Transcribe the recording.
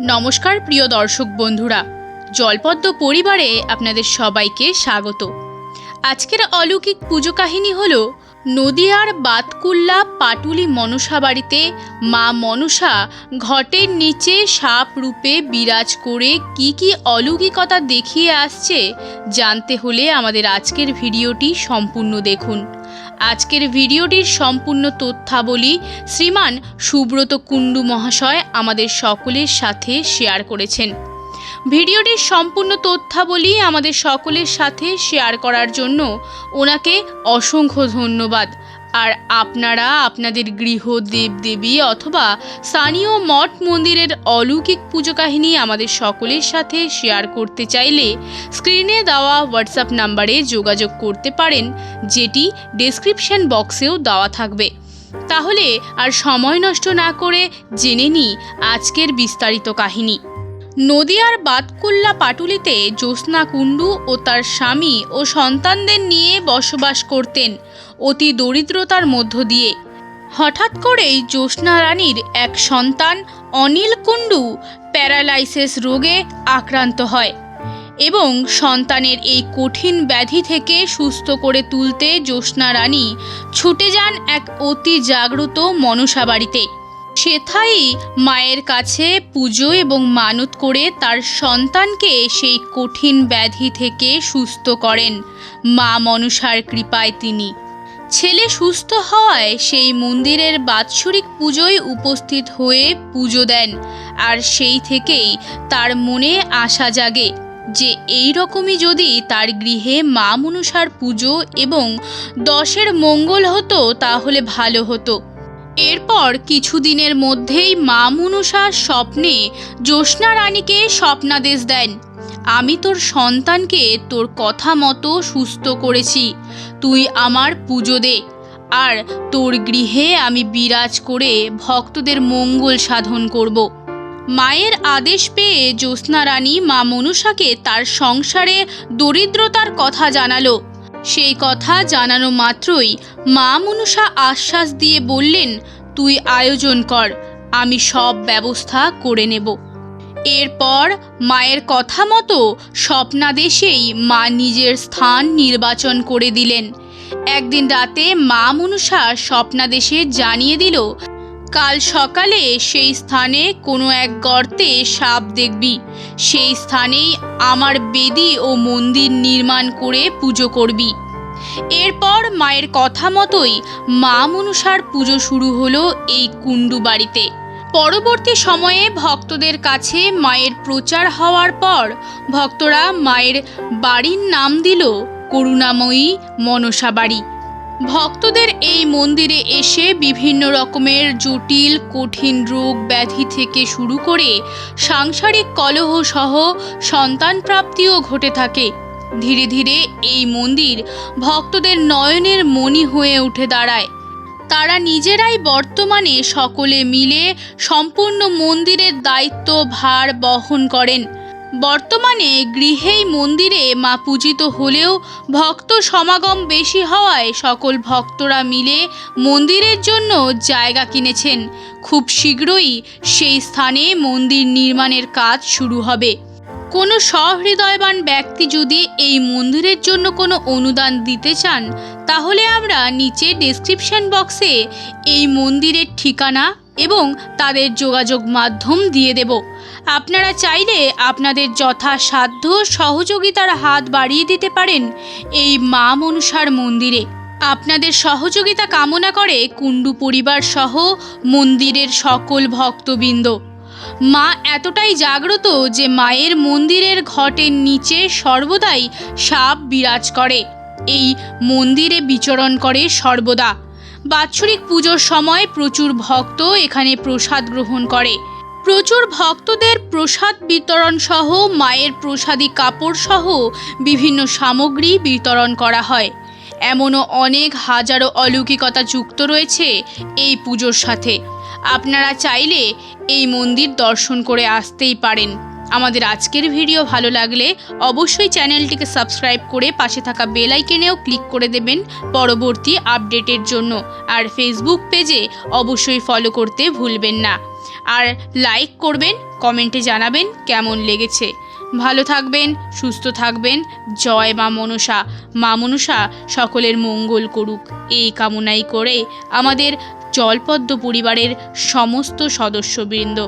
নমস্কার প্রিয় দর্শক বন্ধুরা, জলপদ্ম পরিবারে আপনাদের সবাইকে স্বাগত। আজকের অলৌকিক পুজো কাহিনী হল নদিয়ার বাতকুল্লা পাটুলি মনসা বাড়িতে মা মনসা ঘটের নিচে সাপ রূপে বিরাজ করে কি কি অলৌকিকতা দেখিয়ে আসছে জানতে হলে আমাদের আজকের ভিডিওটি সম্পূর্ণ দেখুন। আজকের ভিডিওটির সম্পূর্ণ তথ্যাবলী শ্রীমান সুব্রত কুণ্ডু মহাশয় আমাদের সকলের সাথে শেয়ার করেছেন। ভিডিওটির সম্পূর্ণ তথ্যাবলী আমাদের সকলের সাথে শেয়ার করার জন্য ওনাকে অসংখ্য ধন্যবাদ। আর আপনারা আপনাদের গৃহ দেবদেবী অথবা স্থানীয় মঠ মন্দিরের অলৌকিক পুজো কাহিনী আমাদের সকলের সাথে শেয়ার করতে চাইলে স্ক্রিনে দেওয়া হোয়াটসঅ্যাপ নাম্বারে যোগাযোগ করতে পারেন, যেটি ডেসক্রিপশন বক্সেও দেওয়া থাকবে। তাহলে আর সময় নষ্ট না করে জেনে নিই আজকের বিস্তারিত কাহিনী। নদিয়ার বাতকুল্লা পাটুলিতে জ্যোৎস্না কুণ্ডু ও তার স্বামী ও সন্তানদের নিয়ে বসবাস করতেন। অতি দরিদ্রতার মধ্য দিয়ে। হঠাৎ করেই জ্যোৎস্না রানীর এক সন্তান অনিল কুণ্ডু প্যারালাইসিস রোগে আক্রান্ত হয় এবং সন্তানের এই কঠিন ব্যাধি থেকে সুস্থ করে তুলতে জ্যোৎস্না রানী ছুটে যান এক অতি জাগ্রত মনসা বাড়িতে। সেথাই মায়ের কাছে পুজো এবং মানত করে তার সন্তানকে সেই কঠিন ব্যাধি থেকে সুস্থ করেন মা মনসার কৃপায় তিনি। ছেলে সুস্থ হওয়ায় সেই মন্দিরের বাৎসরিক পুজোয় উপস্থিত হয়ে পুজো দেন, আর সেই থেকেই তার মনে আশা জাগে যে এই রকমই যদি তার গৃহে মা মনসার পুজো এবং দশের মঙ্গল হতো, তাহলে ভালো হতো। এরপর কিছুদিনের মধ্যেই মা মনসা স্বপ্নে জ্যোৎস্না রানীকে স্বপ্নাদেশ দেন। আমি তোর সন্তানকে তোর কথা মতো সুস্থ করেছি। তুই আমার পুজো দে, আর তোর গৃহে আমি বিরাজ করে ভক্তদের মঙ্গল সাধন করব। মায়ের আদেশ পেয়ে জ্যোৎস্না রানী মা মনুষাকে তার সংসারে দরিদ্রতার কথা জানালো। সেই কথা জানানো মাত্রই মা মনুষা আশ্বাস দিয়ে বললেন, তুই আয়োজন কর, আমি সব ব্যবস্থা করে নেব। এরপর মায়ের কথা মতো স্বপ্নাদেশেই মা নিজের স্থান নির্বাচন করে দিলেন। একদিন রাতে মা মনুষা স্বপ্নাদেশে জানিয়ে দিল, কাল সকালে সেই স্থানে কোনো এক গর্তে সাপ দেখবি। সেই স্থানেই আমার বেদি ও মন্দির নির্মাণ করে পুজো করবি। এরপর মায়ের কথা মতোই মা মনুষার পুজো শুরু হলো এই কুণ্ডু বাড়িতে। পরবর্তী সময়ে ভক্তদের কাছে মায়ের প্রচার হওয়ার পর ভক্তরা মায়ের বাড়ির নাম দিল করুণাময়ী মনসা বাড়ি। ভক্তদের এই মন্দিরে এসে বিভিন্ন রকমের জটিল, কঠিন রোগ ব্যাধি থেকে শুরু করে সাংসারিক কলহ সহ সন্তান প্রাপ্তিও ঘটে থাকে। ধীরে ধীরে এই মন্দির ভক্তদের নয়নের মণি হয়ে উঠে দাঁড়ায়। তারা নিজেরাই বর্তমানে সকলে মিলে সম্পূর্ণ মন্দিরের দায়িত্ব, ভার বহন করেন। বর্তমানে গৃহেই মন্দিরে মা পূজিত হলেও ভক্ত সমাগম বেশি হওয়ায় সকল ভক্তরা মিলে মন্দিরের জন্য জায়গা কিনেছেন। খুব শীঘ্রই সেই স্থানে মন্দির নির্মাণের কাজ শুরু হবে। কোনো সহৃদয়বান ব্যক্তি যদি এই মন্দিরের জন্য কোনো অনুদান দিতে চান, তাহলে আমরা নিচে ডেসক্রিপশন বক্সে এই মন্দিরের ঠিকানা এবং তাদের যোগাযোগ মাধ্যম দিয়ে দেব। আপনারা চাইলে আপনাদের যথাসাধ্য সহযোগিতার হাত বাড়িয়ে দিতে পারেন এই মা মনসার মন্দিরে। আপনাদের সহযোগিতা কামনা করে কুণ্ডু পরিবার সহ মন্দিরের সকল ভক্তবৃন্দ। মা এতটাই জাগ্রত যে মায়ের মন্দিরের ঘটের নিচে সর্বদাই সাপ বিরাজ করে। এই মন্দিরে বিচরণ করে সর্বদা। বাৎসরিক পুজোর সময় প্রচুর ভক্ত এখানে প্রসাদ গ্রহণ করে। প্রচুর ভক্তদের প্রসাদ বিতরণ সহ, মায়ের প্রসাদী কাপড় সহ বিভিন্ন সামগ্রী বিতরণ করা হয়। এমনও অনেক হাজারো অলৌকিকতা যুক্ত রয়েছে এই পুজোর সাথে। আপনারা চাইলে এই মন্দির দর্শন করে আসতেই পারেন। আমাদের আজকের ভিডিও ভালো লাগলে অবশ্যই চ্যানেলটিকে সাবস্ক্রাইব করে পাশে থাকা বেল আইকনেও ক্লিক করে দেবেন পরবর্তী আপডেটের জন্য। আর ফেসবুক পেজে অবশ্যই ফলো করতে ভুলবেন না। আর লাইক করবেন কমেন্টে জানাবেন কেমন লেগেছে। ভালো থাকবেন, সুস্থ থাকবেন। জয় মা মনসা। মা মনসা সকলের মঙ্গল করুক। এই কামনাই করে আমাদের জলপদ্ম পরিবারের সমস্ত সদস্যবৃন্দ